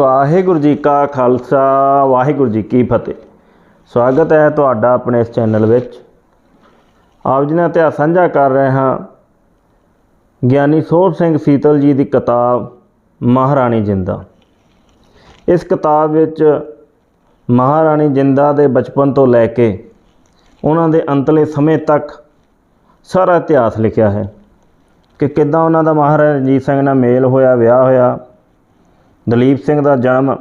ਵਾਹਿਗੁਰੂ ਜੀ ਕਾ ਖਾਲਸਾ, ਵਾਹਿਗੁਰੂ ਜੀ ਕੀ ਫਤਿਹ। ਸਵਾਗਤ ਹੈ ਤੁਹਾਡਾ ਆਪਣੇ ਇਸ ਚੈਨਲ ਵਿੱਚ। ਆਪ ਜੀ ਨਾਲ ਇਤਿਹਾਸ ਸਾਂਝਾ ਕਰ ਰਹੇ ਹਾਂ। ਗਿਆਨੀ ਸੋਹਣ ਸਿੰਘ ਸੀਤਲ ਜੀ ਦੀ ਕਿਤਾਬ, ਮਹਾਰਾਣੀ ਜਿੰਦਾ। ਇਸ ਕਿਤਾਬ ਵਿੱਚ ਮਹਾਰਾਣੀ ਜਿੰਦਾ ਦੇ ਬਚਪਨ ਤੋਂ ਲੈ ਕੇ ਉਹਨਾਂ ਦੇ ਅੰਤਲੇ ਸਮੇਂ ਤੱਕ ਸਾਰਾ ਇਤਿਹਾਸ ਲਿਖਿਆ ਹੈ ਕਿ ਕਿੱਦਾਂ ਉਹਨਾਂ ਦਾ ਮਹਾਰਾਜਾ ਰਣਜੀਤ ਸਿੰਘ ਨਾਲ ਮੇਲ ਹੋਇਆ, ਵਿਆਹ ਹੋਇਆ। ਦਲੀਪ ਸਿੰਘ ਦਾ ਜਨਮ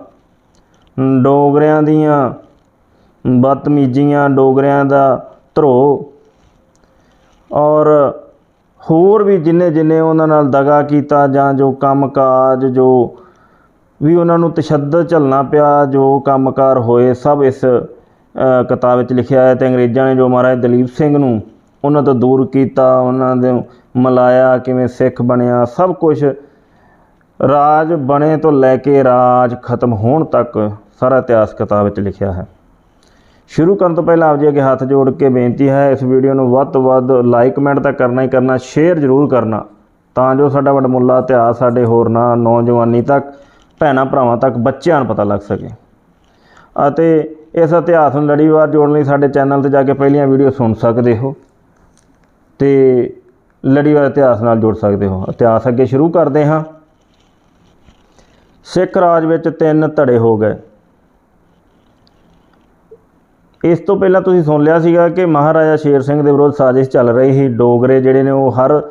ਡੋਗਰਿਆਂ ਦੀਆਂ ਬਦਤਮੀਜ਼ੀਆਂ ਡੋਗਰਿਆਂ ਦਾ ਧਰੋ ਔਰ ਹੋਰ ਵੀ ਜਿੰਨੇ ਜਿੰਨੇ ਉਹਨਾਂ ਨਾਲ ਦਗਾ ਕੀਤਾ ਜਾਂ ਜੋ ਕੰਮਕਾਜ ਜੋ ਵੀ ਉਹਨਾਂ ਨੂੰ ਤਸ਼ੱਦਦ ਝੱਲਣਾ ਪਿਆ, ਜੋ ਕੰਮਕਾਰ ਹੋਏ, ਸਭ ਇਸ ਕਿਤਾਬ ਵਿੱਚ ਲਿਖਿਆ ਹੈ ਤੇ ਅੰਗਰੇਜ਼ਾਂ ਨੇ ਜੋ ਮਹਾਰਾਜ ਦਲੀਪ ਸਿੰਘ ਨੂੰ ਉਹਨਾਂ ਤੋਂ ਦੂਰ ਕੀਤਾ, ਉਹਨਾਂ ਦੇ ਮਲਾਇਆ, ਕਿਵੇਂ ਸਿੱਖ ਬਣਿਆ, ਸਭ ਕੁਝ ਰਾਜ ਬਣੇ ਤੋਂ ਲੈ ਕੇ ਰਾਜ ਖਤਮ ਹੋਣ ਤੱਕ ਸਾਰਾ ਇਤਿਹਾਸ ਕਿਤਾਬ ਵਿੱਚ ਲਿਖਿਆ ਹੈ। ਸ਼ੁਰੂ ਕਰਨ ਤੋਂ ਪਹਿਲਾਂ ਆਪ ਜੀ ਅੱਗੇ ਹੱਥ ਜੋੜ ਕੇ ਬੇਨਤੀ ਹੈ, ਇਸ ਵੀਡੀਓ ਨੂੰ ਵੱਧ ਤੋਂ ਵੱਧ ਲਾਈਕ ਕਮੈਂਟ ਤਾਂ ਕਰਨਾ ਹੀ ਕਰਨਾ ਸ਼ੇਅਰ ਜ਼ਰੂਰ ਕਰਨਾ, ਤਾਂ ਜੋ ਸਾਡਾ ਵਡਮੁੱਲਾ ਇਤਿਹਾਸ ਸਾਡੇ ਹੋਰਨਾਂ ਨੌਜਵਾਨੀ ਤੱਕ, ਭੈਣਾਂ ਭਰਾਵਾਂ ਤੱਕ, ਬੱਚਿਆਂ ਨੂੰ ਪਤਾ ਲੱਗ ਸਕੇ। ਅਤੇ ਇਸ ਇਤਿਹਾਸ ਨੂੰ ਲੜੀਵਾਰ ਜੋੜਨ ਲਈ ਸਾਡੇ ਚੈਨਲ ਤੇ ਜਾ ਕੇ ਪਹਿਲੀਆਂ ਵੀਡੀਓ ਸੁਣ ਸਕਦੇ ਹੋ ਤੇ ਲੜੀਵਾਰ ਇਤਿਹਾਸ ਨਾਲ ਜੋੜ ਸਕਦੇ ਹੋ। ਇਤਿਹਾਸ ਅੱਗੇ ਸ਼ੁਰੂ ਕਰਦੇ ਹਾਂ। ਸਿੱਖ ਰਾਜ ਵਿੱਚ ਤਿੰਨ ਧੜੇ ਹੋ ਗਏ। ਇਸ ਤੋਂ ਪਹਿਲਾਂ ਤੁਸੀਂ ਸੁਣ ਲਿਆ ਸੀਗਾ ਕਿ ਮਹਾਰਾਜਾ ਸ਼ੇਰ ਸਿੰਘ ਦੇ ਵਿਰੁੱਧ ਸਾਜ਼ਿਸ਼ ਚੱਲ ਰਹੀ ਸੀ। ਡੋਗਰੇ ਜਿਹੜੇ ਨੇ ਉਹ ਹਰ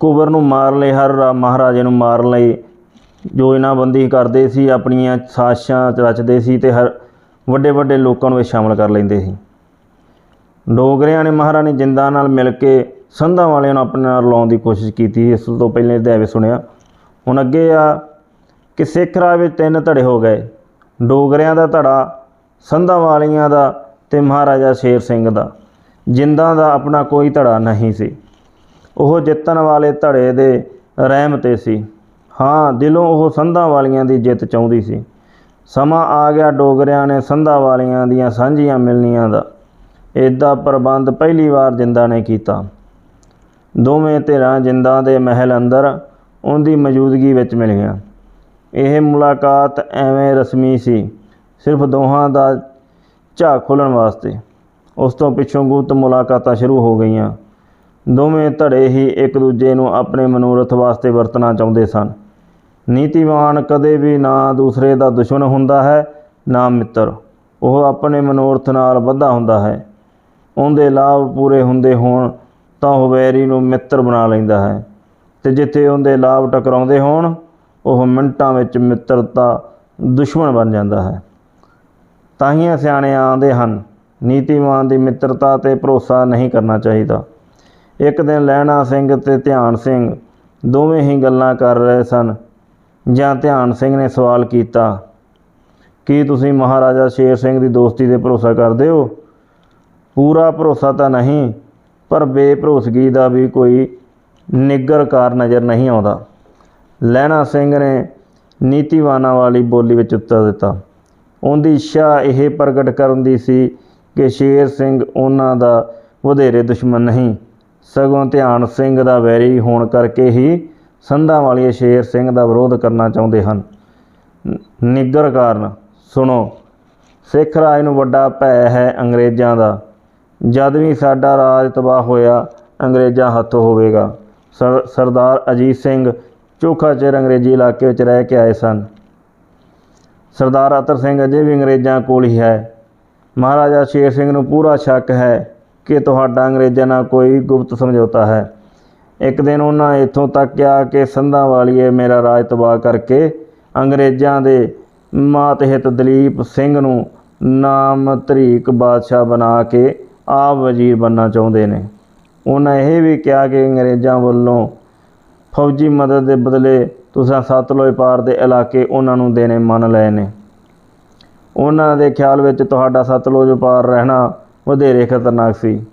ਕੁਬਰ ਨੂੰ ਮਾਰਨ ਲਈ, ਹਰ ਰਾ- ਮਹਾਰਾਜੇ ਨੂੰ ਮਾਰਨ ਲਈ ਯੋਜਨਾਬੰਦੀ ਕਰਦੇ ਸੀ, ਆਪਣੀਆਂ ਸਾਜ਼ਿਸ਼ਾਂ ਰਚਦੇ ਸੀ ਤੇ ਹਰ ਵੱਡੇ ਵੱਡੇ ਲੋਕਾਂ ਨੂੰ ਇਹ ਸ਼ਾਮਲ ਕਰ ਲੈਂਦੇ ਸੀ। ਡੋਗਰਿਆਂ ਨੇ ਮਹਾਰਾਣੀ ਜਿੰਦਾ ਨਾਲ ਮਿਲ ਕੇ ਸੰਧਾਂ ਵਾਲਿਆਂ ਨੂੰ ਆਪਣੇ ਨਾਲ ਲਾਉਣ ਦੀ ਕੋਸ਼ਿਸ਼ ਕੀਤੀ। ਇਸ ਤੋਂ ਪਹਿਲੇ ਅਧਿਆਇ ਸੁਣਿਆ। ਹੁਣ ਅੱਗੇ ਆ ਕਿ ਸਿੱਖ ਰਾਜ ਵਿੱਚ ਤਿੰਨ ਧੜੇ ਹੋ ਗਏ। ਡੋਗਰਿਆਂ ਦਾ ਧੜਾ, ਸੰਧਾਂ ਵਾਲੀਆਂ ਦਾ ਤੇ ਮਹਾਰਾਜਾ ਸ਼ੇਰ ਸਿੰਘ ਦਾ। ਜਿੰਦਾਂ ਦਾ ਆਪਣਾ ਕੋਈ ਧੜਾ ਨਹੀਂ ਸੀ। ਉਹ ਜਿੱਤਣ ਵਾਲੇ ਧੜੇ ਦੇ ਰਹਿਮ ਤੇ ਸੀ। ਹਾਂ, ਦਿਲੋਂ ਉਹ ਸੰਧਾਂ ਵਾਲੀਆਂ ਦੀ ਜਿੱਤ ਚਾਹੁੰਦੀ ਸੀ। ਸਮਾਂ ਆ ਗਿਆ ਡੋਗਰਿਆਂ ਨੇ ਸੰਧਾਂ ਵਾਲੀਆਂ ਦੀਆਂ ਸਾਂਝੀਆਂ ਮਿਲਣੀਆਂ ਦਾ। ਇਦਾਂ ਪ੍ਰਬੰਧ ਪਹਿਲੀ ਵਾਰ ਜਿੰਦਾ ਨੇ ਕੀਤਾ। ਦੋਵੇਂ ਧਿਰਾਂ ਜਿੰਦਾ ਦੇ ਮਹਿਲ ਅੰਦਰ ਉਹਦੀ ਮੌਜੂਦਗੀ ਵਿੱਚ ਮਿਲੀਆਂ ਇਹ ਮੁਲਾਕਾਤ ਐਵੇਂ ਰਸਮੀ ਸੀ, ਸਿਰਫ ਦੋਹਾਂ ਦਾ ਝਾਕ ਖੋਲ੍ਹਣ ਵਾਸਤੇ। ਉਸ ਤੋਂ ਪਿੱਛੋਂ ਗੁਪਤ ਮੁਲਾਕਾਤਾਂ ਸ਼ੁਰੂ ਹੋ ਗਈਆਂ। ਦੋਵੇਂ ਧੜੇ ਹੀ ਇੱਕ ਦੂਜੇ ਨੂੰ ਆਪਣੇ ਮਨੋਰਥ ਵਾਸਤੇ ਵਰਤਣਾ ਚਾਹੁੰਦੇ ਸਨ। ਨੀਤੀਵਾਨ ਕਦੇ ਵੀ ਨਾ ਦੂਸਰੇ ਦਾ ਦੁਸ਼ਮਣ ਹੁੰਦਾ ਹੈ, ਨਾ ਮਿੱਤਰ। ਉਹ ਆਪਣੇ ਮਨੋਰਥ ਨਾਲ ਬੱਧਾ ਹੁੰਦਾ ਹੈ। ਉਹਦੇ ਲਾਭ ਪੂਰੇ ਹੁੰਦੇ ਹੋਣ ਤਾਂ ਉਹ ਵੈਰੀ ਨੂੰ ਮਿੱਤਰ ਬਣਾ ਲੈਂਦਾ ਹੈ। ਤੇ ਜਿੱਥੇ ਉਹਦੇ ਲਾਭ ਟਕਰਾਉਂਦੇ ਹੋਣ ਉਹ ਮਿੰਟਾਂ ਵਿੱਚ ਮਿੱਤਰਤਾ ਦੁਸ਼ਮਣ ਬਣ ਜਾਂਦਾ ਹੈ। ਤਾਹੀਆਂ ਸਿਆਣੇ ਆਂਦੇ ਹਨ, ਨੀਤੀਮਾਨ ਦੀ ਮਿੱਤਰਤਾ ਤੇ ਭਰੋਸਾ ਨਹੀਂ ਕਰਨਾ ਚਾਹੀਦਾ। ਇੱਕ ਦਿਨ ਲਹਿਣਾ ਸਿੰਘ ਤੇ ਧਿਆਨ ਸਿੰਘ ਦੋਵੇਂ ਹੀ ਗੱਲਾਂ ਕਰ ਰਹੇ ਸਨ। ਜਾਂ ਧਿਆਨ ਸਿੰਘ ਨੇ ਸਵਾਲ ਕੀਤਾ, ਕੀ ਤੁਸੀਂ ਮਹਾਰਾਜਾ ਸ਼ੇਰ ਸਿੰਘ ਦੀ ਦੋਸਤੀ ਤੇ ਭਰੋਸਾ ਕਰਦੇ ਹੋ? ਪੂਰਾ ਭਰੋਸਾ ਤਾਂ ਨਹੀਂ, ਪਰ ਬੇਭਰੋਸਗੀ ਦਾ ਵੀ ਕੋਈ ਨਿੱਗਰ ਕਾਰ ਨਜ਼ਰ ਨਹੀਂ ਆਉਂਦਾ। ਲਹਿਣਾ ਸਿੰਘ ਨੇ ਨੀਤੀਵਾਨਾਂ ਵਾਲੀ ਬੋਲੀ ਵਿੱਚ ਉੱਤਰ ਦਿੱਤਾ। ਉਹਦੀ ਇੱਛਾ ਇਹ ਪ੍ਰਗਟ ਕਰਨ ਦੀ ਸੀ ਕਿ ਸ਼ੇਰ ਸਿੰਘ ਉਹਨਾਂ ਦਾ ਵਧੇਰੇ ਦੁਸ਼ਮਣ ਨਹੀਂ, ਸਗੋਂ ਧਿਆਨ ਸਿੰਘ ਦਾ ਵੈਰੀ ਹੋਣ ਕਰਕੇ ਹੀ ਸੰਧਾਂ ਵਾਲੀ ਸ਼ੇਰ ਸਿੰਘ ਦਾ ਵਿਰੋਧ ਕਰਨਾ ਚਾਹੁੰਦੇ ਹਨ। ਨ- ਨਿੱਗਰ ਕਾਰਨ, ਸੁਣੋ, ਸਿੱਖ ਰਾਜ ਨੂੰ ਵੱਡਾ ਭੈ ਹੈ ਅੰਗਰੇਜ਼ਾਂ ਦਾ। ਜਦ ਵੀ ਸਾਡਾ ਰਾਜ ਤਬਾਹ ਹੋਇਆ, ਅੰਗਰੇਜ਼ਾਂ ਹੱਥ ਹੋਵੇਗਾ। ਸਰਦਾਰ ਅਜੀਤ ਸਿੰਘ ਚੋਖਾ ਚਿਰ ਅੰਗਰੇਜ਼ੀ ਇਲਾਕੇ ਵਿੱਚ ਰਹਿ ਕੇ ਆਏ ਸਨ। ਸਰਦਾਰ ਅਤਰ ਸਿੰਘ ਅਜੇ ਵੀ ਅੰਗਰੇਜ਼ਾਂ ਕੋਲ ਹੀ ਹੈ। ਮਹਾਰਾਜਾ ਸ਼ੇਰ ਸਿੰਘ ਨੂੰ ਪੂਰਾ ਸ਼ੱਕ ਹੈ ਕਿ ਤੁਹਾਡਾ ਅੰਗਰੇਜ਼ਾਂ ਨਾਲ ਕੋਈ ਗੁਪਤ ਸਮਝੌਤਾ ਹੈ। ਇੱਕ ਦਿਨ ਉਹਨਾਂ ਇੱਥੋਂ ਤੱਕ ਕਿਹਾ ਕਿ ਸੰਧਾਂ ਵਾਲੀਏ ਮੇਰਾ ਰਾਜ ਤਬਾਹ ਕਰਕੇ ਅੰਗਰੇਜ਼ਾਂ ਦੇ ਮਾਤਹਿਤ ਦਲੀਪ ਸਿੰਘ ਨੂੰ ਨਾਮ ਤਰੀਕ ਬਾਦਸ਼ਾਹ ਬਣਾ ਕੇ ਆਪ ਵਜ਼ੀਰ ਬਣਨਾ ਚਾਹੁੰਦੇ ਨੇ। ਉਹਨਾਂ ਇਹ ਵੀ ਕਿਹਾ ਕਿ ਅੰਗਰੇਜ਼ਾਂ ਵੱਲੋਂ ਫੌਜੀ ਮਦਦ ਦੇ ਬਦਲੇ ਤੁਸੀਂ ਸਤਲੁਜ ਪਾਰ ਦੇ ਇਲਾਕੇ ਉਹਨਾਂ ਨੂੰ ਦੇਣੇ ਮੰਨ ਲਏ ਨੇ। ਉਹਨਾਂ ਦੇ ਖਿਆਲ ਵਿੱਚ ਤੁਹਾਡਾ ਸਤਲੁਜ ਪਾਰ ਰਹਿਣਾ ਵਧੇਰੇ ਖਤਰਨਾਕ ਸੀ।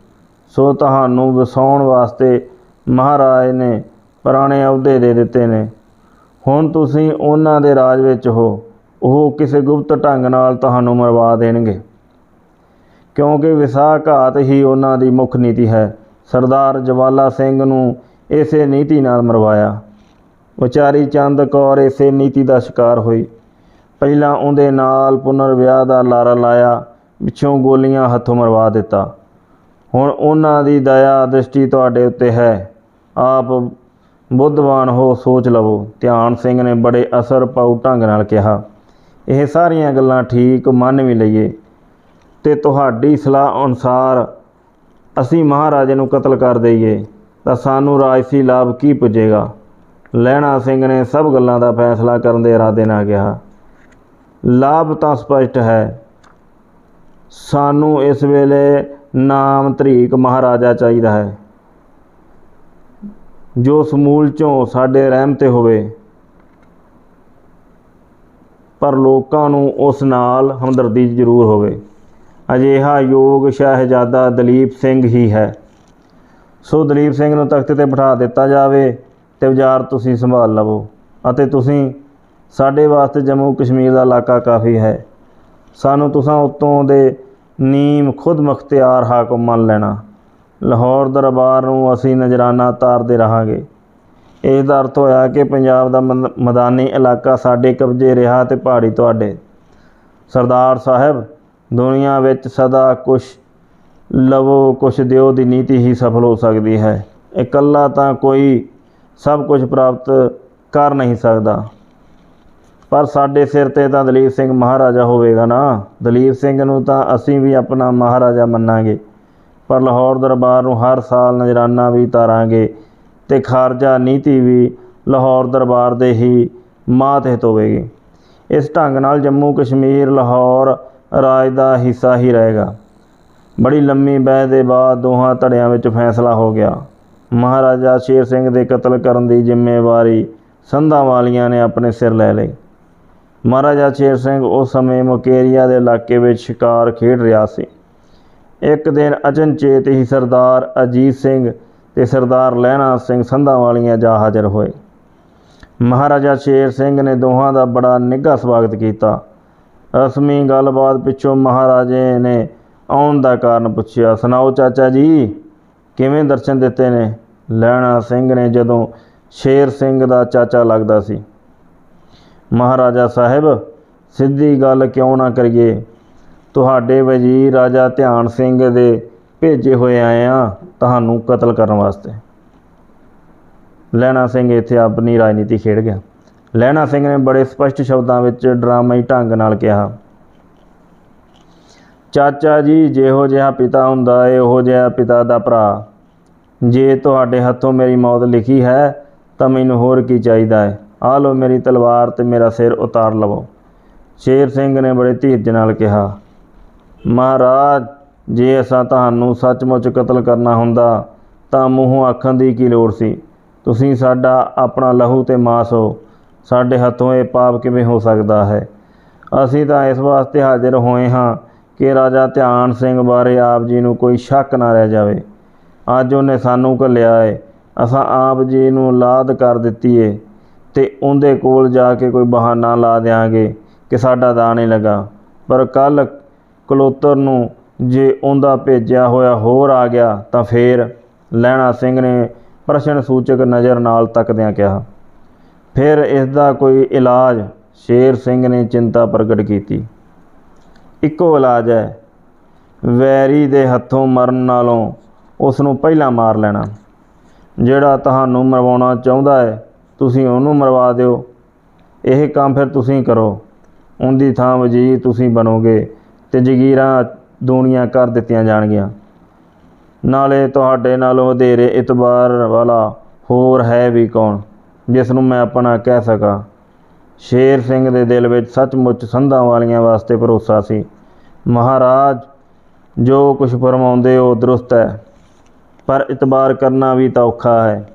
ਸੋ ਤੁਹਾਨੂੰ ਵਸਾਉਣ ਵਾਸਤੇ ਮਹਾਰਾਜ ਨੇ ਪੁਰਾਣੇ ਅਹੁਦੇ ਦੇ ਦਿੱਤੇ ਨੇ। ਹੁਣ ਤੁਸੀਂ ਉਹਨਾਂ ਦੇ ਰਾਜ ਵਿੱਚ ਹੋ। ਉਹ ਕਿਸੇ ਗੁਪਤ ਢੰਗ ਨਾਲ ਤੁਹਾਨੂੰ ਮਰਵਾ ਦੇਣਗੇ। ਕਿਉਂਕਿ ਵਿਸਾਘਾਤ ਹੀ ਉਹਨਾਂ ਦੀ ਮੁੱਖ ਨੀਤੀ ਹੈ। ਸਰਦਾਰ ਜਵਾਲਾ ਸਿੰਘ ਨੂੰ ਇਸੇ ਨੀਤੀ ਨਾਲ ਮਰਵਾਇਆ। ਵਿਚਾਰੀ ਚੰਦ ਕੌਰ ਇਸੇ ਨੀਤੀ ਦਾ ਸ਼ਿਕਾਰ ਹੋਈ। ਪਹਿਲਾਂ ਉਹਦੇ ਨਾਲ ਪੁਨਰ ਵਿਆਹ ਦਾ ਲਾਰਾ ਲਾਇਆ, ਪਿੱਛੋਂ ਗੋਲੀਆਂ ਹੱਥੋਂ ਮਰਵਾ ਦਿੱਤਾ। ਹੁਣ ਉਹਨਾਂ ਦੀ ਦਇਆ ਦ੍ਰਿਸ਼ਟੀ ਤੁਹਾਡੇ ਉੱਤੇ ਹੈ। ਆਪ ਬੁੱਧਵਾਨ ਹੋ, ਸੋਚ ਲਵੋ। ਧਿਆਨ ਸਿੰਘ ਨੇ ਬੜੇ ਅਸਰ ਪਾਉ ਢੰਗ ਨਾਲ ਕਿਹਾ। ਇਹ ਸਾਰੀਆਂ ਗੱਲਾਂ ਠੀਕ, ਮੰਨ ਵੀ ਲਈਏ। ਤੇ ਤੁਹਾਡੀ ਸਲਾਹ ਅਨੁਸਾਰ ਅਸੀਂ ਮਹਾਰਾਜੇ ਨੂੰ ਕਤਲ ਕਰ ਦਈਏ। ਤਾਂ ਸਾਨੂੰ ਰਾਜਸੀ ਲਾਭ ਕੀ ਪੁੱਜੇਗਾ? ਲਹਿਣਾ ਸਿੰਘ ਨੇ ਸਭ ਗੱਲਾਂ ਦਾ ਫੈਸਲਾ ਕਰਨ ਦੇ ਇਰਾਦੇ ਨਾਲ ਕਿਹਾ, ਲਾਭ ਤਾਂ ਸਪਸ਼ਟ ਹੈ। ਸਾਨੂੰ ਇਸ ਵੇਲੇ ਨਾਮ ਧਰੀਕ ਮਹਾਰਾਜਾ ਚਾਹੀਦਾ ਹੈ। ਜੋ ਸਮੂਲ ਚੋਂ ਸਾਡੇ ਰਹਿਮ ਤੇ ਹੋਵੇ, ਪਰ ਲੋਕਾਂ ਨੂੰ ਉਸ ਨਾਲ ਹਮਦਰਦੀ ਜ਼ਰੂਰ ਹੋਵੇ। ਅਜਿਹਾ ਯੋਗ ਸ਼ਹਿਜ਼ਾਦਾ ਦਲੀਪ ਸਿੰਘ ਹੀ ਹੈ। ਸੋ ਦਲੀਪ ਸਿੰਘ ਨੂੰ ਤਖਤ ਤੇ ਬਿਠਾ ਦਿੱਤਾ ਜਾਵੇ ਤੇ ਵਿਚਾਰ ਤੁਸੀਂ ਸੰਭਾਲ ਲਵੋ ਅਤੇ ਤੁਸੀਂ ਸਾਡੇ ਵਾਸਤੇ ਜੰਮੂ ਕਸ਼ਮੀਰ ਦਾ ਇਲਾਕਾ ਕਾਫੀ ਹੈ। ਸਾਨੂੰ ਤੁਸੀਂ ਉਤੋਂ ਦੇ ਨੀਮ ਖੁਦ ਮੁਖਤਿਆਰ ਹਾਕਮ ਮੰਨ ਲੈਣਾ। ਲਾਹੌਰ ਦਰਬਾਰ ਨੂੰ ਅਸੀਂ ਨਜ਼ਰਾਨਾ ਤਾਰਦੇ ਰਹਾਂਗੇ। ਇਸ ਦਾ ਅਰਥ ਹੋਇਆ ਕਿ ਪੰਜਾਬ ਦਾ ਮਨ- ਮੈਦਾਨੀ ਇਲਾਕਾ ਸਾਡੇ ਕਬਜ਼ੇ, ਰਿਹਾ ਤੇ ਪਹਾੜੀ ਤੁਹਾਡੇ। ਸਰਦਾਰ ਸਾਹਿਬ, ਦੁਨੀਆ ਵਿੱਚ ਸਦਾ ਕੁਛ ਲਵੋ, ਕੁਛ ਦਿਓ ਦੀ ਨੀਤੀ ਹੀ ਸਫਲ ਹੋ ਸਕਦੀ ਹੈ। ਇਕੱਲਾ ਤਾਂ ਕੋਈ ਸਭ ਕੁਝ ਪ੍ਰਾਪਤ ਕਰ ਨਹੀਂ ਸਕਦਾ। ਪਰ ਸਾਡੇ ਸਿਰ ਤੇ ਤਾਂ ਦਲੀਪ ਸਿੰਘ ਮਹਾਰਾਜਾ ਹੋਵੇਗਾ ਨਾ। ਦਲੀਪ ਸਿੰਘ ਨੂੰ ਤਾਂ ਅਸੀਂ ਵੀ ਆਪਣਾ ਮਹਾਰਾਜਾ ਮੰਨਾਂਗੇ। ਪਰ ਲਾਹੌਰ ਦਰਬਾਰ ਨੂੰ ਹਰ ਸਾਲ ਨਜ਼ਰਾਨਾ ਵੀ ਤਾਰਾਂਗੇ ਤੇ ਖਾਰਜਾ ਨੀਤੀ ਵੀ ਲਾਹੌਰ ਦਰਬਾਰ ਦੇ ਹੀ ਮਾਤਹਿਤ ਹੋਵੇਗੀ। ਇਸ ਢੰਗ ਨਾਲ ਜੰਮੂ ਕਸ਼ਮੀਰ ਲਾਹੌਰ ਰਾਜ ਦਾ ਹਿੱਸਾ ਹੀ ਰਹੇਗਾ। ਬੜੀ ਲੰਮੀ ਬਹਿ ਦੇ ਬਾਅਦ ਦੋਹਾਂ ਧੜਿਆਂ ਵਿੱਚ ਫੈਸਲਾ ਹੋ ਗਿਆ। ਮਹਾਰਾਜਾ ਸ਼ੇਰ ਸਿੰਘ ਦੇ ਕਤਲ ਕਰਨ ਦੀ ਜ਼ਿੰਮੇਵਾਰੀ ਸੰਧਾਂ ਵਾਲੀਆਂ ਨੇ ਆਪਣੇ ਸਿਰ ਲੈ ਲਈ। ਮਹਾਰਾਜਾ ਸ਼ੇਰ ਸਿੰਘ ਉਸ ਸਮੇਂ ਮੁਕੇਰੀਆ ਦੇ ਇਲਾਕੇ ਵਿੱਚ ਸ਼ਿਕਾਰ ਖੇਡ ਰਿਹਾ ਸੀ। ਇੱਕ ਦਿਨ ਅਚਨਚੇਤ ਹੀ ਸਰਦਾਰ ਅਜੀਤ ਸਿੰਘ ਤੇ ਸਰਦਾਰ ਲਹਿਣਾ ਸਿੰਘ ਸੰਧਾਂ ਵਾਲੀਆਂ ਜਾ ਹਾਜ਼ਰ ਹੋਏ। ਮਹਾਰਾਜਾ ਸ਼ੇਰ ਸਿੰਘ ਨੇ ਦੋਹਾਂ ਦਾ ਬੜਾ ਨਿੱਘਾ ਸਵਾਗਤ ਕੀਤਾ। ਰਸਮੀ ਗੱਲਬਾਤ ਪਿੱਛੋਂ ਮਹਾਰਾਜੇ ਨੇ ਆਉਣ ਦਾ ਕਾਰਨ ਪੁੱਛਿਆ, ਸੁਣਾਓ ਚਾਚਾ ਜੀ, ਕਿਵੇਂ ਦਰਸ਼ਨ ਦਿੱਤੇ ਨੇ? ਲਹਿਣਾ ਸਿੰਘ ਨੇ ਜਦੋਂ ਸ਼ੇਰ ਸਿੰਘ ਦਾ ਚਾਚਾ ਲੱਗਦਾ ਸੀ। ਮਹਾਰਾਜਾ ਸਾਹਿਬ, ਸਿੱਧੀ ਗੱਲ ਕਿਉਂ ਨਾ ਕਰੀਏ? ਤੁਹਾਡੇ ਵਜ਼ੀਰ ਰਾਜਾ ਧਿਆਨ ਸਿੰਘ ਦੇ ਭੇਜੇ ਹੋਏ ਆਏ ਆ ਤੁਹਾਨੂੰ ਕਤਲ ਕਰਨ ਵਾਸਤੇ। ਲਹਿਣਾ ਸਿੰਘ ਇੱਥੇ ਆਪਣੀ ਰਾਜਨੀਤੀ ਖੇਡ ਗਿਆ। ਲਹਿਣਾ ਸਿੰਘ ਨੇ ਬੜੇ ਸਪਸ਼ਟ ਸ਼ਬਦਾਂ ਵਿੱਚ ਡਰਾਮਾਈ ਢੰਗ ਨਾਲ ਕਿਹਾ ਚਾਚਾ ਜੀ, ਜਿਹੋ ਜਿਹਾ ਪਿਤਾ ਹੁੰਦਾ ਏ, ਉਹੋ ਜਿਹਾ ਪਿਤਾ ਦਾ ਭਰਾ। ਜੇ ਤੁਹਾਡੇ ਹੱਥੋਂ ਮੇਰੀ ਮੌਤ ਲਿਖੀ ਹੈ, ਤਾਂ ਮੈਨੂੰ ਹੋਰ ਕੀ ਚਾਹੀਦਾ ਹੈ ਆ ਲਓ ਮੇਰੀ ਤਲਵਾਰ ਤੇ ਮੇਰਾ ਸਿਰ ਉਤਾਰ ਲਵੋ। ਸ਼ੇਰ ਸਿੰਘ ਨੇ ਬੜੇ ਧੀਰਜ ਨਾਲ ਕਿਹਾ, ਮਹਾਰਾਜ, ਜੇ ਅਸਾਂ ਤੁਹਾਨੂੰ ਸੱਚਮੁੱਚ ਕਤਲ ਕਰਨਾ ਹੁੰਦਾ, ਤਾਂ ਮੂੰਹੋਂ ਆਖਣ ਦੀ ਕੀ ਲੋੜ ਸੀ? ਤੁਸੀਂ ਸਾਡਾ ਆਪਣਾ ਲਹੂ ਤੇ ਮਾਸ ਹੋ। ਸਾਡੇ ਹੱਥੋਂ ਇਹ ਪਾਪ ਕਿਵੇਂ ਹੋ ਸਕਦਾ ਹੈ? ਅਸੀਂ ਤਾਂ ਇਸ ਵਾਸਤੇ ਹਾਜ਼ਰ ਹੋਏ ਹਾਂ ਕਿ ਰਾਜਾ ਧਿਆਨ ਸਿੰਘ ਬਾਰੇ ਆਪ ਜੀ ਨੂੰ ਕੋਈ ਸ਼ੱਕ ਨਾ ਰਹਿ ਜਾਵੇ। ਅੱਜ ਉਹਨੇ ਸਾਨੂੰ ਘੱਲਿਆ ਏ। ਅਸਾਂ ਆਪ ਜੀ ਨੂੰ ਲਾਦ ਕਰ ਦਿੱਤੀ ਏ ਤੇ ਉਹਦੇ ਕੋਲ ਜਾ ਕੇ ਕੋਈ ਬਹਾਨਾ ਲਾ ਦਿਆਂਗੇ ਕਿ ਸਾਡਾ ਦਾ ਨਹੀਂ ਲੱਗਾ। ਪਰ ਕੱਲ ਕਲੋਤਰ ਨੂੰ ਜੇ ਉਹਦਾ ਭੇਜਿਆ ਹੋਇਆ ਹੋਰ ਆ ਗਿਆ ਤਾਂ ਫੇਰ ਲਹਿਣਾ ਸਿੰਘ ਨੇ ਪ੍ਰਸ਼ਨ ਸੂਚਕ ਨਜ਼ਰ ਨਾਲ ਤੱਕਦਿਆਂ ਕਿਹਾ। ਫਿਰ ਇਸ ਦਾ ਕੋਈ ਇਲਾਜ ਸ਼ੇਰ ਸਿੰਘ ਨੇ ਚਿੰਤਾ ਪ੍ਰਗਟ ਕੀਤੀ। ਇੱਕੋ ਇਲਾਜ ਹੈ। ਵੈਰੀ ਦੇ ਹੱਥੋਂ ਮਰਨ ਨਾਲੋਂ ਉਸ ਨੂੰ ਪਹਿਲਾਂ ਮਾਰ ਲੈਣਾ। ਜਿਹੜਾ ਤੁਹਾਨੂੰ ਮਰਵਾਉਣਾ ਚਾਹੁੰਦਾ ਹੈ, ਤੁਸੀਂ ਉਹਨੂੰ ਮਰਵਾ ਦਿਓ। ਇਹ ਕੰਮ ਫਿਰ ਤੁਸੀਂ ਕਰੋ। ਉਹਦੀ ਥਾਂ ਵਜ਼ੀਰ ਤੁਸੀਂ ਬਣੋਗੇ ਤੇ ਜਗੀਰਾਂ ਦੂਣੀਆਂ ਕਰ ਦਿੱਤੀਆਂ ਜਾਣਗੀਆਂ। ਨਾਲੇ ਤੁਹਾਡੇ ਨਾਲੋਂ ਵਧੇਰੇ ਇਤਬਾਰ ਵਾਲਾ ਹੋਰ ਹੈ ਵੀ ਕੌਣ, ਜਿਸ ਨੂੰ ਮੈਂ ਆਪਣਾ ਕਹਿ ਸਕਾਂ। ਸ਼ੇਰ ਸਿੰਘ ਦੇ ਦਿਲ ਵਿੱਚ ਸੱਚਮੁੱਚ ਸੰਧਾਂ ਵਾਲੀਆਂ ਵਾਸਤੇ ਭਰੋਸਾ ਸੀ। ਮਹਾਰਾਜ, ਜੋ ਕੁਝ ਫਰਮਾਉਂਦੇ ਹੋ ਦਰੁਸਤ ਹੈ, ਪਰ ਇਤਬਾਰ ਕਰਨਾ ਵੀ ਤਾਂ ਔਖਾ ਹੈ।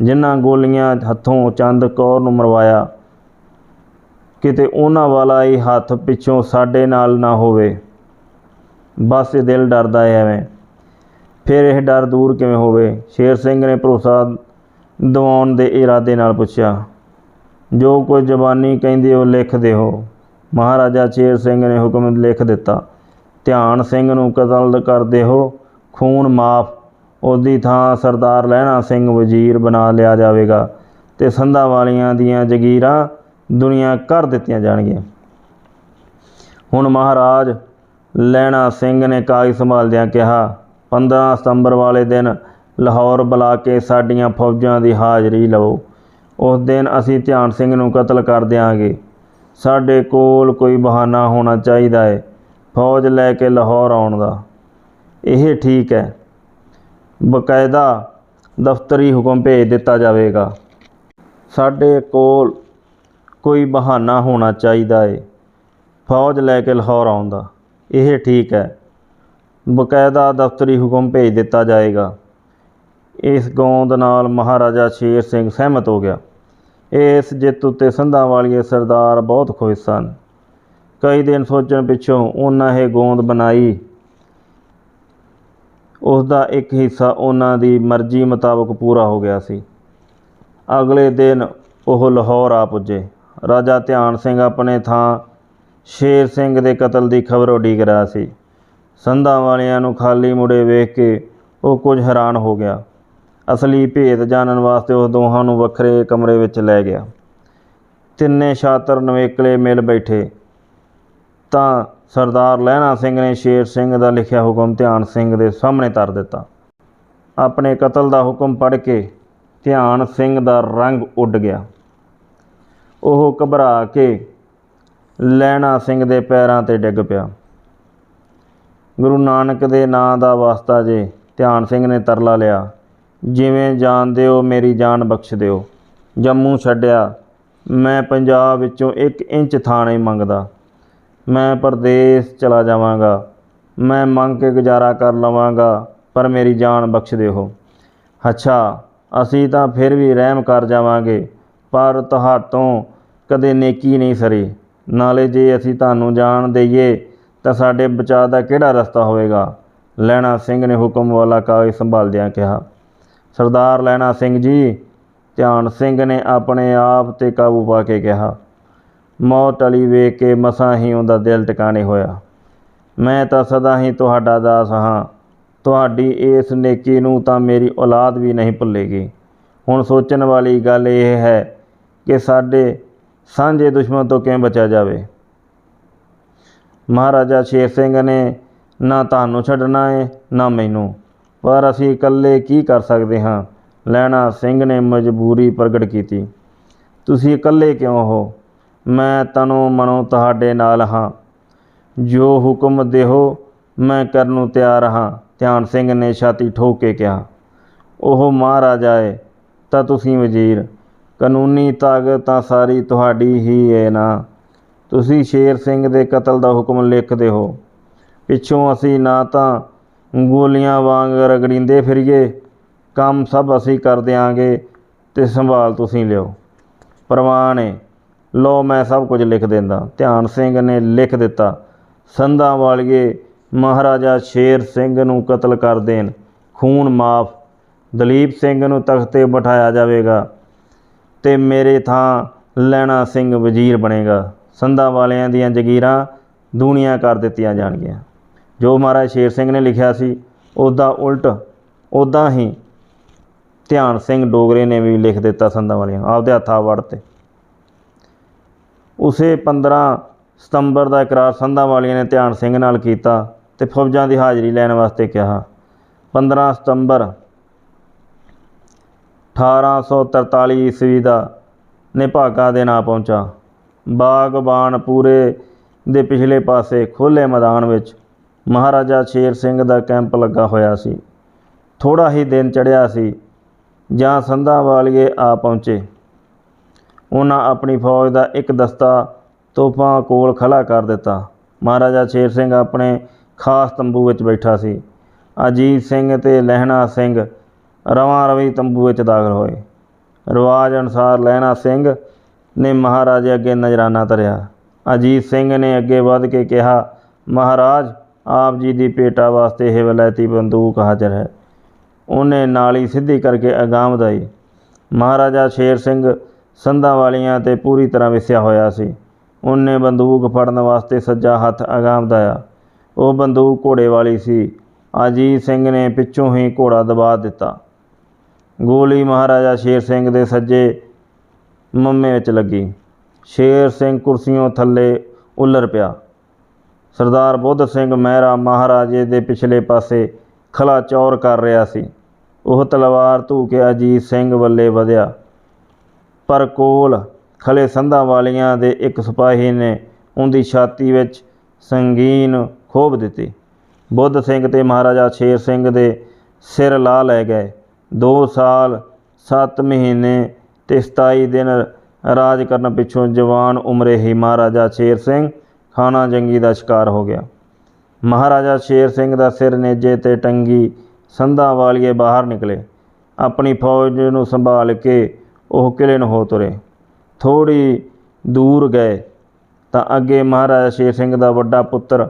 ਜਿਨ੍ਹਾਂ ਗੋਲੀਆਂ ਹੱਥੋਂ ਚੰਦ ਕੌਰ ਨੂੰ ਮਰਵਾਇਆ, ਕਿਤੇ ਉਹਨਾਂ ਵਾਲਾ ਹੀ ਹੱਥ ਪਿੱਛੋਂ ਸਾਡੇ ਨਾਲ ਨਾ ਹੋਵੇ। ਬਸ ਇਹ ਦਿਲ ਡਰਦਾ ਹੈ ਐਵੇਂ। ਫਿਰ ਇਹ ਡਰ ਦੂਰ ਕਿਵੇਂ ਹੋਵੇ? ਸ਼ੇਰ ਸਿੰਘ ਨੇ ਭਰੋਸਾ ਦਿਵਾਉਣ ਦੇ ਇਰਾਦੇ ਨਾਲ ਪੁੱਛਿਆ। ਜੋ ਕੁਝ ਜ਼ਬਾਨੀ ਕਹਿੰਦੇ ਹੋ ਲਿਖ ਦਿਓ। ਮਹਾਰਾਜਾ ਚੇਰ ਸਿੰਘ ਨੇ ਹੁਕਮ ਲਿਖ ਦਿੱਤਾ। ਧਿਆਨ ਸਿੰਘ ਨੂੰ ਕਤਲ ਕਰ ਦਿਓ। ਖੂਨ ਮਾਫ। ਉਹਦੀ ਥਾਂ ਸਰਦਾਰ ਲਹਿਣਾ ਸਿੰਘ ਵਜ਼ੀਰ ਬਣਾ ਲਿਆ ਜਾਵੇਗਾ ਤੇ ਸੰਧਾਂ ਵਾਲੀਆਂ ਦੀਆਂ ਜਗੀਰਾਂ ਦੁਨੀਆ ਕਰ ਦਿੱਤੀਆਂ ਜਾਣਗੀਆਂ। ਹੁਣ ਮਹਾਰਾਜ ਲੈਣਾ ਸਿੰਘ ਨੇ ਕਾਗਜ਼ ਸੰਭਾਲਦਿਆਂ ਕਿਹਾ 15 ਸਤੰਬਰ ਵਾਲੇ ਦਿਨ ਲਾਹੌਰ ਬੁਲਾ ਕੇ ਸਾਡੀਆਂ ਫੌਜਾਂ ਦੀ ਹਾਜ਼ਰੀ ਲਵੋ। ਉਸ ਦਿਨ ਅਸੀਂ ਧਿਆਨ ਸਿੰਘ ਨੂੰ ਕਤਲ ਕਰ ਦਿਆਂਗੇ। ਸਾਡੇ ਕੋਲ ਕੋਈ ਬਹਾਨਾ ਹੋਣਾ ਚਾਹੀਦਾ ਹੈ ਫੌਜ ਲੈ ਕੇ ਲਾਹੌਰ ਆਉਣ ਦਾ। ਇਹ ਠੀਕ ਹੈ। ਬਕਾਇਦਾ ਦਫ਼ਤਰੀ ਹੁਕਮ ਭੇਜ ਦਿੱਤਾ ਜਾਵੇਗਾ। ਸਾਡੇ ਕੋਲ ਕੋਈ ਬਹਾਨਾ ਹੋਣਾ ਚਾਹੀਦਾ ਹੈ ਫੌਜ ਲੈ ਕੇ ਲਾਹੌਰ ਆਉਣ ਦਾ। ਇਹ ਠੀਕ ਹੈ। ਬਕਾਇਦਾ ਦਫ਼ਤਰੀ ਹੁਕਮ ਭੇਜ ਦਿੱਤਾ ਜਾਏਗਾ। ਇਸ ਗੋਂਦ ਨਾਲ ਮਹਾਰਾਜਾ ਸ਼ੇਰ ਸਿੰਘ ਸਹਿਮਤ ਹੋ ਗਿਆ। ਇਸ ਜਿੱਤ ਉੱਤੇ ਸੰਧਾਂ ਵਾਲੀਏ ਸਰਦਾਰ ਬਹੁਤ ਖੁਸ਼ ਸਨ। ਕਈ ਦਿਨ ਸੋਚਣ ਪਿੱਛੋਂ ਉਹਨਾਂ ਇਹ ਗੋਂਦ ਬਣਾਈ। ਉਸ ਦਾ ਇੱਕ ਹਿੱਸਾ ਉਹਨਾਂ ਦੀ ਮਰਜ਼ੀ ਮੁਤਾਬਕ ਪੂਰਾ ਹੋ ਗਿਆ ਸੀ। ਅਗਲੇ ਦਿਨ ਉਹ ਲਾਹੌਰ ਆ ਪੁੱਜੇ। ਰਾਜਾ ਧਿਆਨ ਸਿੰਘ ਆਪਣੇ ਥਾਂ ਸ਼ੇਰ ਸਿੰਘ ਦੇ ਕਤਲ ਦੀ ਖਬਰ ਉਡੀਕ ਰਿਹਾ ਸੀ। ਸੰਧਾਂ ਵਾਲਿਆਂ ਨੂੰ ਖਾਲੀ ਮੁੜੇ ਵੇਖ ਕੇ ਉਹ ਕੁਝ ਹੈਰਾਨ ਹੋ ਗਿਆ। ਅਸਲੀ ਭੇਦ ਜਾਣਨ ਵਾਸਤੇ ਉਹ ਦੋਹਾਂ ਨੂੰ ਵੱਖਰੇ ਕਮਰੇ ਵਿੱਚ ਲੈ ਗਿਆ। ਤਿੰਨੇ ਸ਼ਾਤਰ ਨਵੇਕਲੇ ਮਿਲ ਬੈਠੇ। ਤਾਂ ਸਰਦਾਰ ਲਹਿਣਾ ਸਿੰਘ ਨੇ ਸ਼ੇਰ ਸਿੰਘ ਦਾ ਲਿਖਿਆ ਹੁਕਮ ਧਿਆਨ ਸਿੰਘ ਦੇ ਸਾਹਮਣੇ ਧਰ ਦਿੱਤਾ। ਆਪਣੇ ਕਤਲ ਦਾ ਹੁਕਮ ਪੜ੍ਹ ਕੇ ਧਿਆਨ ਸਿੰਘ ਦਾ ਰੰਗ ਉੱਡ ਗਿਆ। ਉਹ ਘਬਰਾ ਕੇ ਲਹਿਣਾ ਸਿੰਘ ਦੇ ਪੈਰਾਂ ਤੇ ਡਿੱਗ ਪਿਆ। ਗੁਰੂ ਨਾਨਕ ਦੇ ਨਾਂ ਦਾ ਵਾਸਤਾ ਜੇ ਧਿਆਨ ਸਿੰਘ ਨੇ ਤਰਲਾ ਲਿਆ ਜਿਵੇਂ ਜਾਣ ਦਿਓ ਮੇਰੀ ਜਾਨ ਬਖਸ਼ ਦਿਓ ਜੰਮੂ ਛੱਡਿਆ, ਮੈਂ ਪੰਜਾਬ ਵਿੱਚੋਂ ਇੱਕ ਇੰਚ ਥਾਂ ਨਹੀਂ ਮੰਗਦਾ। ਮੈਂ ਪਰਦੇਸ ਚਲਾ ਜਾਵਾਂਗਾ। ਮੈਂ ਮੰਗ ਕੇ ਗੁਜ਼ਾਰਾ ਕਰ ਲਵਾਂਗਾ, ਪਰ ਮੇਰੀ ਜਾਨ ਬਖਸ਼ ਦਿਓ ਅੱਛਾ, ਅਸੀਂ ਤਾਂ ਫਿਰ ਵੀ ਰਹਿਮ ਕਰ ਜਾਵਾਂਗੇ, ਪਰ ਤੁਹਾਤੋਂ ਕਦੇ ਨੇਕੀ ਨਹੀਂ ਸਰੀ। ਨਾਲੇ ਜੇ ਅਸੀਂ ਤੁਹਾਨੂੰ ਜਾਣ ਦਈਏ, ਤਾਂ ਸਾਡੇ ਬਚਾਅ ਦਾ ਕਿਹੜਾ ਰਸਤਾ ਹੋਵੇਗਾ? ਲੈਣਾ ਸਿੰਘ ਨੇ ਹੁਕਮ ਵਾਲਾ ਕਾਗਜ਼ ਸੰਭਾਲਦਿਆਂ ਕਿਹਾ। ਸਰਦਾਰ ਲੈਣਾ ਸਿੰਘ ਜੀ, ਧਿਆਨ ਸਿੰਘ ਨੇ ਆਪਣੇ ਆਪ ਤੇ ਕਾਬੂ ਪਾ ਕੇ ਕਿਹਾ, ਮੌਤ ਅਲੀ ਵੇਖ ਕੇ ਮਸਾਂ ਹੀ ਉਹਦਾ ਦਿਲ ਟਿਕਾਣੇ ਹੋਇਆ। ਮੈਂ ਤਾਂ ਸਦਾ ਹੀ ਤੁਹਾਡਾ ਦਾਸ ਹਾਂ, ਤੁਹਾਡੀ ਇਸ ਨੇਕੀ ਨੂੰ ਤਾਂ ਮੇਰੀ ਔਲਾਦ ਵੀ ਨਹੀਂ ਭੁੱਲੇਗੀ। ਹੁਣ ਸੋਚਣ ਵਾਲੀ ਗੱਲ ਇਹ ਹੈ ਕਿ ਸਾਡੇ ਸਾਂਝੇ ਦੁਸ਼ਮਣ ਤੋਂ ਕਿਵੇਂ ਬਚਿਆ ਜਾਵੇ? ਮਹਾਰਾਜਾ ਸ਼ੇਰ ਸਿੰਘ ਨੇ, ਨਾ ਤੁਹਾਨੂੰ ਛੱਡਣਾ ਹੈ ਨਾ ਮੈਨੂੰ। ਪਰ ਅਸੀਂ ਇਕੱਲੇ ਕੀ ਕਰ ਸਕਦੇ ਹਾਂ? ਲੈਣਾ ਸਿੰਘ ਨੇ ਮਜਬੂਰੀ ਪ੍ਰਗਟ ਕੀਤੀ। ਤੁਸੀਂ ਇਕੱਲੇ ਕਿਉਂ ਹੋ? ਮੈਂ ਤਨੋ ਮਨੋ ਤੁਹਾਡੇ ਨਾਲ ਹਾਂ। ਜੋ ਹੁਕਮ ਦਿਓ ਮੈਂ ਕਰਨ ਨੂੰ ਤਿਆਰ ਹਾਂ, ਧਿਆਨ ਸਿੰਘ ਨੇ ਛਾਤੀ ਠੋਕ ਕੇ ਕਿਹਾ। ਉਹ ਮਹਾਰਾਜਾ ਏ ਤਾਂ ਤੁਸੀਂ ਵਜ਼ੀਰ, ਕਾਨੂੰਨੀ ਤਾਕਤ ਤਾਂ ਸਾਰੀ ਤੁਹਾਡੀ ਹੀ ਏ ਨਾ। ਤੁਸੀਂ ਸ਼ੇਰ ਸਿੰਘ ਦੇ ਕਤਲ ਦਾ ਹੁਕਮ ਲਿਖਦੇ ਹੋ। ਪਿੱਛੋਂ ਅਸੀਂ ਨਾ ਤਾਂ ਗੋਲੀਆਂ ਵਾਂਗ ਰਗੜੀਂਦੇ ਫਿਰੀਏ। ਕੰਮ ਸਭ ਅਸੀਂ ਕਰ ਦਿਆਂਗੇ ਤੇ ਸੰਭਾਲ ਤੁਸੀਂ ਲਿਓ। ਪ੍ਰਵਾਨ ਹੈ ਲੋ ਮੈਂ ਸਭ ਕੁਝ ਲਿਖ ਦਿੰਦਾ। ਧਿਆਨ ਸਿੰਘ ਨੇ ਲਿਖ ਦਿੱਤਾ, ਸੰਧਾਂ ਵਾਲੀਏ, ਮਹਾਰਾਜਾ ਸ਼ੇਰ ਸਿੰਘ ਨੂੰ ਕਤਲ ਕਰ ਦੇਣ, ਖੂਨ ਮਾਫ, ਦਲੀਪ ਸਿੰਘ ਨੂੰ ਤਖਤ ਤੇ ਬਿਠਾਇਆ ਜਾਵੇਗਾ ਤੇ ਮੇਰੇ ਥਾਂ ਲੈਣਾ ਸਿੰਘ ਵਜ਼ੀਰ ਬਣੇਗਾ। ਸੰਧਾਂ ਵਾਲਿਆਂ ਦੀਆਂ ਜਗੀਰਾਂ ਦੂਣੀਆਂ ਕਰ ਦਿੱਤੀਆਂ ਜਾਣਗੀਆਂ। ਜੋ ਮਹਾਰਾਜ ਸ਼ੇਰ ਸਿੰਘ ਨੇ ਲਿਖਿਆ ਸੀ, ਉਹਦਾ ਉਲਟ ਉਦਾਂ ਹੀ ਧਿਆਨ ਸਿੰਘ ਡੋਗਰੇ ਨੇ ਵੀ ਲਿਖ ਦਿੱਤਾ ਸੰਧਾਂ ਵਾਲੀਆਂ, ਆਪਦੇ ਹੱਥਾਂ ਵੜ ਤੇ। ਉਸੇ 15 ਸਤੰਬਰ ਦਾ ਇਕਰਾਰ ਸੰਧਾਂ ਵਾਲੀਆਂ ਨੇ ਧਿਆਨ ਸਿੰਘ ਨਾਲ ਕੀਤਾ ਤੇ ਫੌਜਾਂ ਦੀ ਹਾਜ਼ਰੀ ਲੈਣ ਵਾਸਤੇ ਕਿਹਾ। 15 ਸਤੰਬਰ 1843 ਈਸਵੀ ਦਾ ਨਿਭਾਗਾ ਦੇ ਨਾਂ ਪਹੁੰਚਾ। ਬਾਗਬਾਨ ਪੂਰੇ ਦੇ ਪਿਛਲੇ ਪਾਸੇ ਖੁੱਲ੍ਹੇ ਮੈਦਾਨ ਵਿੱਚ ਮਹਾਰਾਜਾ ਸ਼ੇਰ ਸਿੰਘ ਦਾ ਕੈਂਪ ਲੱਗਾ ਹੋਇਆ ਸੀ। ਥੋੜਾ ਹੀ ਦਿਨ ਚੜਿਆ ਸੀ, ਜਾਂ ਸੰਧਾਂ ਵਾਲੀਏ ਆ ਪਹੁੰਚੇ। ਉਹਨਾਂ ਆਪਣੀ ਫੌਜ ਦਾ ਇੱਕ ਦਸਤਾ ਤੋਪਾਂ ਕੋਲ ਖੜਾ ਕਰ ਦਿੱਤਾ। ਮਹਾਰਾਜਾ ਸ਼ੇਰ ਸਿੰਘ ਆਪਣੇ ਖਾਸ ਤੰਬੂ ਵਿੱਚ ਬੈਠਾ ਸੀ। ਅਜੀਤ ਸਿੰਘ ਤੇ ਲਹਿਣਾ ਸਿੰਘ ਰਵਾਂ ਰਵੀ ਤੰਬੂ ਵਿੱਚ ਦਾਖਲ ਹੋਏ। ਰਿਵਾਜ ਅਨੁਸਾਰ ਲਹਿਣਾ ਸਿੰਘ ਨੇ ਮਹਾਰਾਜੇ ਅੱਗੇ ਨਜ਼ਰਾਨਾ ਧਰਿਆ। ਅਜੀਤ ਸਿੰਘ ਨੇ ਅੱਗੇ ਵੱਧ ਕੇ ਕਿਹਾ, ਮਹਾਰਾਜ ਆਪ ਜੀ ਦੀ ਭੇਟਾ ਵਾਸਤੇ ਇਹ ਵਲੈਤੀ ਬੰਦੂਕ ਹਾਜ਼ਰ ਹੈ। ਉਹਨੇ ਨਾਲੀ ਸਿੱਧੀ ਕਰਕੇ ਅਗਾਂਹ ਵਧਾਈ। ਮਹਾਰਾਜਾ ਸ਼ੇਰ ਸਿੰਘ ਸੰਧਾਂ ਵਾਲੀਆਂ ਤੇ ਪੂਰੀ ਤਰ੍ਹਾਂ ਵਿਸਿਆ ਹੋਇਆ ਸੀ। ਉਹਨੇ ਬੰਦੂਕ ਫੜਨ ਵਾਸਤੇ ਸੱਜਾ ਹੱਥ ਅਗਾਂਹ ਵਧਾਇਆ। ਉਹ ਬੰਦੂਕ ਘੋੜੇ ਵਾਲੀ ਸੀ। ਅਜੀਤ ਸਿੰਘ ਨੇ ਪਿੱਛੋਂ ਹੀ ਘੋੜਾ ਦਬਾ ਦਿੱਤਾ। ਗੋਲੀ ਮਹਾਰਾਜਾ ਸ਼ੇਰ ਸਿੰਘ ਦੇ ਸੱਜੇ ਮੰਮੇ ਵਿੱਚ ਲੱਗੀ। ਸ਼ੇਰ ਸਿੰਘ ਕੁਰਸੀਆਂ ਥੱਲੇ ਉੱਲਰ ਪਿਆ। ਸਰਦਾਰ ਬੁੱਧ ਸਿੰਘ ਮਹਿਰਾ ਮਹਾਰਾਜੇ ਦੇ ਪਿਛਲੇ ਪਾਸੇ ਖਲਾ ਚੌਰ ਕਰ ਰਿਹਾ ਸੀ। ਉਹ ਤਲਵਾਰ ਧੂ ਕੇ ਅਜੀਤ ਸਿੰਘ ਵੱਲੇ ਵਧਿਆ। ਪਰ ਕੋਲ ਖਲੇ ਸੰਧਾਂ ਵਾਲੀਆਂ ਦੇ ਇੱਕ ਸਿਪਾਹੀ ਨੇ ਉਹਦੀ ਛਾਤੀ ਵਿੱਚ ਸੰਗੀਨ ਖੋਬ ਦਿੱਤੀ। ਬੁੱਧ ਸਿੰਘ ਤੇ ਮਹਾਰਾਜਾ ਸ਼ੇਰ ਸਿੰਘ ਦੇ ਸਿਰ ਲਾ ਲੈ ਗਏ। 2 ਸਾਲ 7 ਮਹੀਨੇ ਤੇ 27 ਦਿਨ ਰਾਜ ਕਰਨ ਪਿੱਛੋਂ ਜਵਾਨ ਉਮਰੇ ਹੀ ਮਹਾਰਾਜਾ ਸ਼ੇਰ ਸਿੰਘ ਖਾਣਾ ਜੰਗੀ ਦਾ ਸ਼ਿਕਾਰ ਹੋ ਗਿਆ। ਮਹਾਰਾਜਾ ਸ਼ੇਰ ਸਿੰਘ ਦਾ ਸਿਰ ਨੇਜੇ ਤੇ ਟੰਗੀ ਸੰਧਾਂ ਵਾਲੀਏ ਬਾਹਰ ਨਿਕਲੇ। ਆਪਣੀ ਫੌਜ ਨੂੰ ਸੰਭਾਲ ਕੇ ਉਹ ਕਿਲੇ ਨੂੰ ਹੋ ਤੁਰੇ। ਥੋੜੀ ਦੂਰ ਗਏ ਤਾਂ ਅੱਗੇ ਮਹਾਰਾਜਾ ਸ਼ੇਰ ਸਿੰਘ ਦਾ ਵੱਡਾ ਪੁੱਤਰ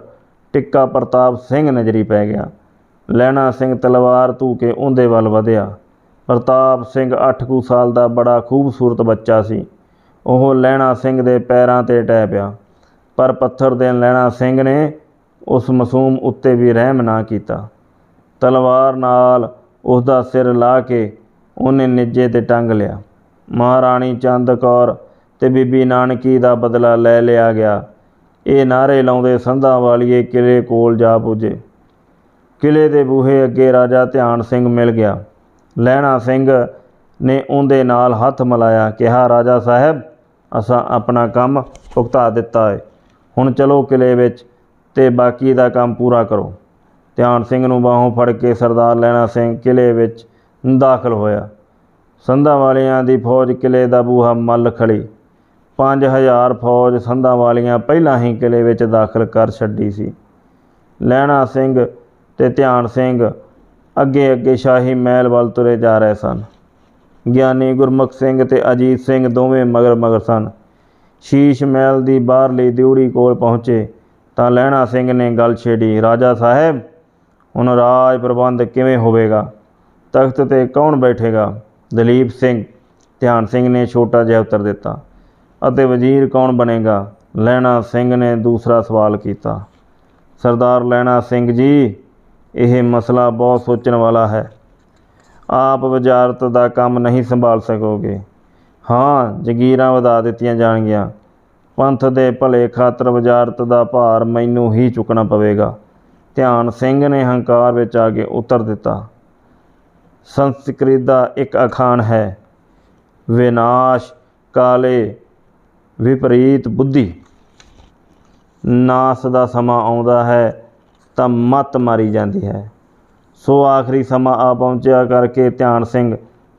ਟਿੱਕਾ ਪ੍ਰਤਾਪ ਸਿੰਘ ਨਜ਼ਰੀ ਪੈ ਗਿਆ। ਲਹਿਣਾ ਸਿੰਘ ਤਲਵਾਰ ਧੂ ਕੇ ਉਹਦੇ ਵੱਲ ਵਧਿਆ। ਪ੍ਰਤਾਪ ਸਿੰਘ 8 ਕੁ ਸਾਲ ਦਾ ਬੜਾ ਖੂਬਸੂਰਤ ਬੱਚਾ ਸੀ। ਉਹ ਲਹਿਣਾ ਸਿੰਘ ਦੇ ਪੈਰਾਂ ਤੇ ਟਹਿ ਪਿਆ। ਪਰ ਪੱਥਰ ਦੇ ਲਹਿਣਾ ਸਿੰਘ ਨੇ ਉਸ ਮਾਸੂਮ ਉੱਤੇ ਵੀ ਰਹਿਮ ਨਾ ਕੀਤਾ। ਤਲਵਾਰ ਨਾਲ ਉਸ ਦਾ ਸਿਰ ਲਾ ਕੇ ਉਹਨੇ ਨਿੱਜੇ ਤੇ ਟੰਗ ਲਿਆ। ਮਹਾਰਾਣੀ ਚੰਦ ਕੌਰ ਤੇ ਬੀਬੀ ਨਾਨਕੀ ਦਾ ਬਦਲਾ ਲੈ ਲਿਆ ਗਿਆ। ਇਹ ਨਾਰੇ ਲਾਉਂਦੇ ਸੰਧਾਂ ਵਾਲੀਏ ਕਿਲੇ ਕੋਲ ਜਾ ਪੁੱਜੇ। ਕਿਲੇ ਦੇ ਬੂਹੇ ਅੱਗੇ ਰਾਜਾ ਧਿਆਨ ਸਿੰਘ ਮਿਲ ਗਿਆ। ਲਹਿਣਾ ਸਿੰਘ ਨੇ ਉਹਦੇ ਨਾਲ ਹੱਥ ਮਿਲਾਇਆ। ਕਿਹਾ, ਰਾਜਾ ਸਾਹਿਬ, ਅਸਾਂ ਆਪਣਾ ਕੰਮ ਭੁਗਤਾ ਦਿੱਤਾ ਹੈ ਹੁਣ ਚਲੋ ਕਿਲੇ ਵਿੱਚ ਤੇ ਬਾਕੀ ਦਾ ਕੰਮ ਪੂਰਾ ਕਰੋ। ਧਿਆਨ ਸਿੰਘ ਨੂੰ ਬਾਹੋਂ ਫੜ ਕੇ ਸਰਦਾਰ ਲਹਿਣਾ ਸਿੰਘ ਕਿਲੇ ਵਿੱਚ ਦਾਖਲ ਹੋਇਆ। ਸੰਧਾਂ ਵਾਲਿਆਂ ਦੀ ਫੌਜ ਕਿਲੇ ਦਾ ਬੂਹਾ ਮੱਲ ਖੜੀ 5000 ਫੌਜ ਸੰਧਾਂ ਵਾਲੀਆਂ ਪਹਿਲਾਂ ਹੀ ਕਿਲੇ ਵਿੱਚ ਦਾਖਲ ਕਰ ਛੱਡੀ ਸੀ। ਲਹਿਣਾ ਸਿੰਘ ਤੇ ਧਿਆਨ ਸਿੰਘ ਅੱਗੇ ਅੱਗੇ ਸ਼ਾਹੀ ਮਹਿਲ ਵੱਲ ਤੁਰੇ ਜਾ ਰਹੇ ਸਨ। ਗਿਆਨੀ ਗੁਰਮੁਖ ਸਿੰਘ ਤੇ ਅਜੀਤ ਸਿੰਘ ਦੋਵੇਂ ਮਗਰ ਮਗਰ ਸਨ। ਸ਼ੀਸ਼ ਮਹਿਲ ਦੀ ਬਾਹਰਲੀ ਦਿਉੜੀ ਕੋਲ ਪਹੁੰਚੇ ਤਾਂ ਲਹਿਣਾ ਸਿੰਘ ਨੇ ਗੱਲ ਛੇੜੀ, ਰਾਜਾ ਸਾਹਿਬ, ਹੁਣ ਰਾਜ ਪ੍ਰਬੰਧ ਕਿਵੇਂ ਹੋਵੇਗਾ? ਤਖਤ ਤੇ ਕੌਣ ਬੈਠੇਗਾ? ਦਲੀਪ ਸਿੰਘ, ਧਿਆਨ ਸਿੰਘ ਨੇ ਛੋਟਾ ਜਿਹਾ ਉੱਤਰ ਦਿੱਤਾ, ਅਤੇ ਵਜ਼ੀਰ ਕੌਣ ਬਣੇਗਾ? ਲਹਿਣਾ ਸਿੰਘ ਨੇ ਦੂਸਰਾ ਸਵਾਲ ਕੀਤਾ, ਸਰਦਾਰ ਲਹਿਣਾ ਸਿੰਘ ਜੀ, ਇਹ ਮਸਲਾ ਬਹੁਤ ਸੋਚਣ ਵਾਲਾ ਹੈ। ਆਪ ਵਜ਼ਾਰਤ ਦਾ ਕੰਮ ਨਹੀਂ ਸੰਭਾਲ ਸਕੋਗੇ। ਹਾਂ, ਜਗੀਰਾਂ ਵਧਾ ਦਿੱਤੀਆਂ ਜਾਣਗੀਆਂ। ਪੰਥ ਦੇ ਭਲੇ ਖਾਤਰ ਵਜ਼ਾਰਤ ਦਾ ਭਾਰ ਮੈਨੂੰ ਹੀ ਚੁੱਕਣਾ ਪਵੇਗਾ। ਧਿਆਨ ਸਿੰਘ ਨੇ ਹੰਕਾਰ ਵਿੱਚ ਆ ਕੇ ਉੱਤਰ ਦਿੱਤਾ। ਸੰਸਕ੍ਰਿਤ ਦਾ ਇੱਕ ਅਖਾਣ ਹੈ, ਵਿਨਾਸ਼ ਕਾਲੇ ਵਿਪਰੀਤ ਬੁੱਧੀ। ਨਾਸ ਦਾ ਸਮਾਂ ਆਉਂਦਾ ਹੈ, ਤਾਂ ਮੱਤ ਮਾਰੀ ਜਾਂਦੀ ਹੈ। ਸੋ ਆਖਰੀ ਸਮਾਂ ਆ ਪਹੁੰਚਿਆ ਕਰਕੇ ਧਿਆਨ ਸਿੰਘ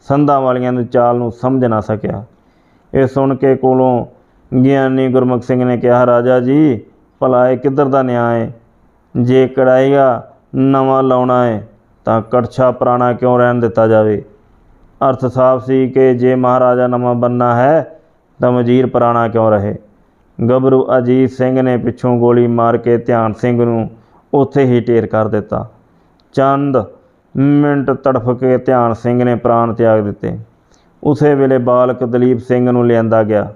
ਸੰਧਾਂ ਵਾਲੀਆਂ ਦੀ ਚਾਲ ਨੂੰ ਸਮਝ ਨਾ ਸਕਿਆ। ਇਹ ਸੁਣ ਕੇ ਕੋਲੋਂ ਗਿਆਨੀ ਗੁਰਮੁਖ ਸਿੰਘ ਨੇ ਕਿਹਾ, ਰਾਜਾ ਜੀ, ਭਲਾ ਇਹ ਕਿੱਧਰ ਦਾ ਨਿਆਂ ਹੈ ਜੇ ਕੜਾਈਗਾ ਨਵਾਂ ਲਾਉਣਾ ਹੈ ਤਾਂ ਕੜਛਾ ਪੁਰਾਣਾ ਕਿਉਂ ਰਹਿਣ ਦਿੱਤਾ ਜਾਵੇ? ਅਰਥ ਸਾਫ਼ ਸੀ ਕਿ ਜੇ ਮਹਾਰਾਜਾ ਨਵਾਂ ਬੰਨਾ ਹੈ, ਤਾਂ ਵਜ਼ੀਰ ਪੁਰਾਣਾ ਕਿਉਂ ਰਹੇ? ਗੱਭਰੂ ਅਜੀਤ ਸਿੰਘ ਨੇ ਪਿੱਛੋਂ ਗੋਲੀ ਮਾਰ ਕੇ ਧਿਆਨ ਸਿੰਘ ਨੂੰ ਉੱਥੇ ਹੀ ਢੇਰ ਕਰ ਦਿੱਤਾ। ਚੰਦ ਮਿੰਟ ਤੜਫ ਕੇ ਧਿਆਨ ਸਿੰਘ ਨੇ ਪ੍ਰਾਣ ਤਿਆਗ ਦਿੱਤੇ। ਉਸੇ ਵੇਲੇ ਬਾਲਕ ਦਲੀਪ ਸਿੰਘ ਨੂੰ ਲਿਆਂਦਾ ਗਿਆ।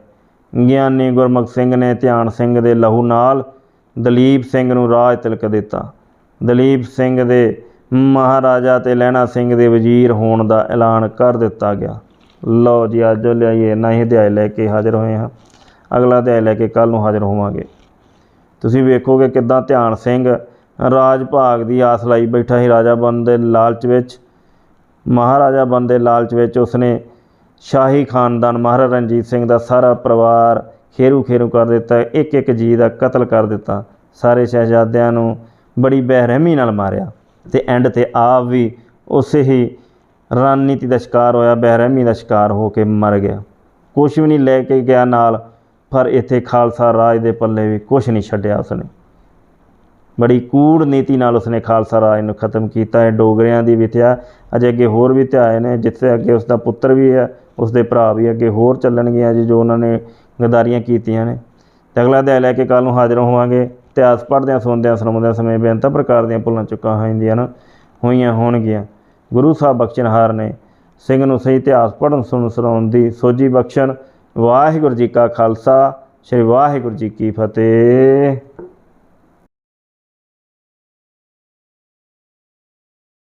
ਗਿਆਨੀ ਗੁਰਮੁਖ ਸਿੰਘ ਨੇ ਧਿਆਨ ਸਿੰਘ ਦੇ ਲਹੂ ਨਾਲ ਦਲੀਪ ਸਿੰਘ ਨੂੰ ਰਾਜ ਤਿਲਕ ਦਿੱਤਾ। ਦਲੀਪ ਸਿੰਘ ਦੇ ਮਹਾਰਾਜਾ ਤੇ ਲਹਿਣਾ ਸਿੰਘ ਦੇ ਵਜ਼ੀਰ ਹੋਣ ਦਾ ਐਲਾਨ ਕਰ ਦਿੱਤਾ ਗਿਆ। ਲਓ ਜੀ, ਅੱਜ ਲਿਆਈਏ, ਇੰਨਾ ਹੀ ਅਧਿਆਇ ਲੈ ਕੇ ਹਾਜ਼ਰ ਹੋਏ ਹਾਂ। ਅਗਲਾ ਅਧਿਆਇ ਲੈ ਕੇ ਕੱਲ ਨੂੰ ਹਾਜ਼ਰ ਹੋਵਾਂਗੇ। ਤੁਸੀਂ ਵੇਖੋਗੇ ਕਿੱਦਾਂ ਧਿਆਨ ਸਿੰਘ ਰਾਜ ਭਾਗ ਦੀ ਆਸ ਲਾਈ ਬੈਠਾ ਸੀ ਰਾਜਾ ਬਣਨ ਦੇ ਲਾਲਚ ਵਿੱਚ। ਮਹਾਰਾਜਾ ਬਣਨ ਦੇ ਲਾਲਚ ਵਿੱਚ ਉਸਨੇ ਸ਼ਾਹੀ ਖਾਨਦਾਨ ਮਹਾਰਾਜਾ ਰਣਜੀਤ ਸਿੰਘ ਦਾ ਸਾਰਾ ਪਰਿਵਾਰ ਖੇਰੂ ਖੇਰੂ ਕਰ ਦਿੱਤਾ ਇੱਕ ਇੱਕ ਜੀ ਦਾ ਕਤਲ ਕਰ ਦਿੱਤਾ। ਸਾਰੇ ਸ਼ਹਿਜ਼ਾਦਿਆਂ ਨੂੰ ਬੜੀ ਬੇਰਹਿਮੀ ਨਾਲ ਮਾਰਿਆ ਤੇ ਐਂਡ ਤੇ ਆਪ ਵੀ ਉਸੇ ਹੀ ਰਣਨੀਤੀ ਦਾ ਸ਼ਿਕਾਰ ਹੋਇਆ, ਬੇਰਹਿਮੀ ਦਾ ਸ਼ਿਕਾਰ ਹੋ ਕੇ ਮਰ ਗਿਆ। ਕੁਛ ਵੀ ਨਹੀਂ ਲੈ ਕੇ ਗਿਆ ਨਾਲ, ਪਰ ਇੱਥੇ ਖਾਲਸਾ ਰਾਜ ਦੇ ਪੱਲੇ ਵੀ ਕੁਛ ਨਹੀਂ ਛੱਡਿਆ ਉਸਨੇ। ਬੜੀ ਕੂੜ ਨੀਤੀ ਨਾਲ ਉਸਨੇ ਖਾਲਸਾ ਰਾਜ ਨੂੰ ਖਤਮ ਕੀਤਾ ਹੈ ਡੋਗਰਿਆਂ ਦੀ ਵਿਥਿਆ ਅਜੇ ਅੱਗੇ ਹੋਰ ਵੀ ਧਿਆਏ ਨੇ, ਜਿੱਥੇ ਅੱਗੇ ਉਸ ਦਾ ਪੁੱਤਰ ਵੀ ਹੈ ਉਸ ਦੇ ਭਰਾ ਵੀ ਅੱਗੇ ਹੋਰ ਚੱਲਣਗੇ ਜੀ, ਜੋ ਉਹਨਾਂ ਨੇ ਗਦਾਰੀਆਂ ਕੀਤੀਆਂ ਨੇ। ਤੇ ਅਗਲਾ ਅਧਿਆਇ ਲੈ ਕੇ ਕੱਲ ਨੂੰ ਹਾਜ਼ਰ ਹੋਵਾਂਗੇ। ਇਤਿਹਾਸ ਪੜ੍ਹਦਿਆਂ, ਸੁਣਦਿਆਂ, ਸੁਣਾਉਂਦਿਆਂ ਸਮੇਂ ਬੇਅੰਤ ਪ੍ਰਕਾਰ ਦੀਆਂ ਭੁੱਲਾਂ ਚੁੱਕਾਂ ਹੋਈਆਂ ਹਨ ਹੋਈਆਂ ਹੋਣਗੀਆਂ। ਗੁਰੂ ਸਾਹਿਬ ਬਖਸ਼ਣਹਾਰ ਨੇ, ਸਿੰਘ ਨੂੰ ਸਹੀ ਇਤਿਹਾਸ ਪੜ੍ਹਨ ਸੁਣ ਸੁਣਾਉਣ ਦੀ ਸੋਝੀ ਬਖਸ਼ਣ। ਵਾਹਿਗੁਰੂ ਜੀ ਕਾ ਖਾਲਸਾ, ਸ੍ਰੀ ਵਾਹਿਗੁਰੂ ਜੀ ਕੀ ਫਤਿਹ।